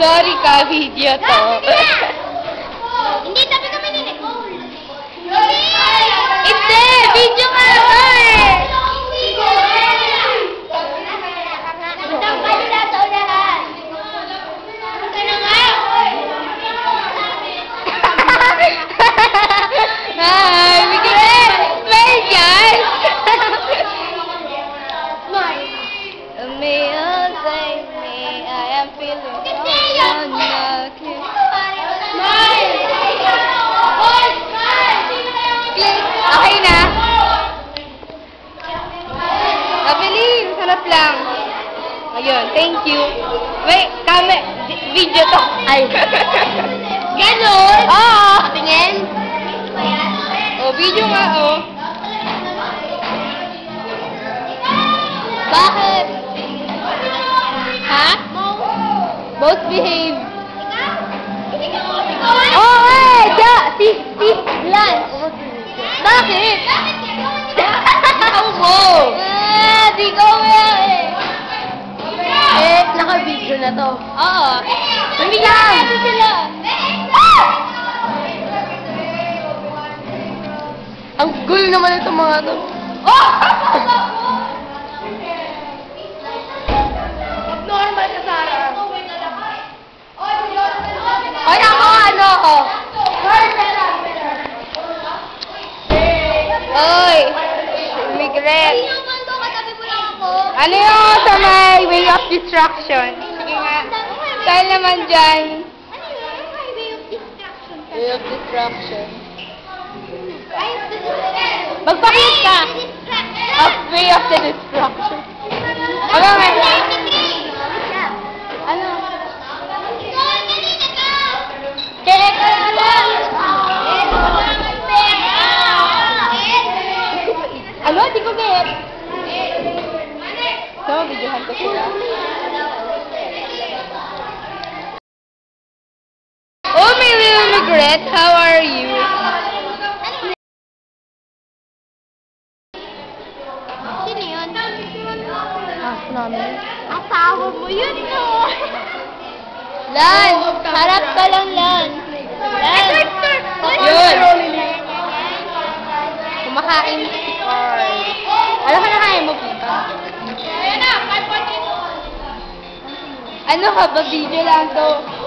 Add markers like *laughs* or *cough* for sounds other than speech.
Sorry ka, video Ayun, thank you. Wait, kame, di- video to. Ay. *laughs* Ganon? Oo. Tingin? Oh, video nga, oh. Bakit? Ha? Both behave. Oh, Oo. Dami lang. sila. Ang gulo naman itong mga to. Oh! Normal ka, Sarah. Ay, ako ano ko? Oy, regret. Ano yung sa may way of destruction? Dahil naman dyan. Way of destruction. Magpakit ka. Of way of the destruction. Ano nga? Ano? Kaya ka Ano? Di ko get. So, videohan ko sila. Regret. How are you? Sino yun? Ah, namin. Asawa mo yun, no? Lan! Harap ka lang, Lan. Lan! Yun! Kumakain si Carl. Alam ka na kaya mo, Pika? Ayan na, 5.8. Ano ka ba? Video lang to.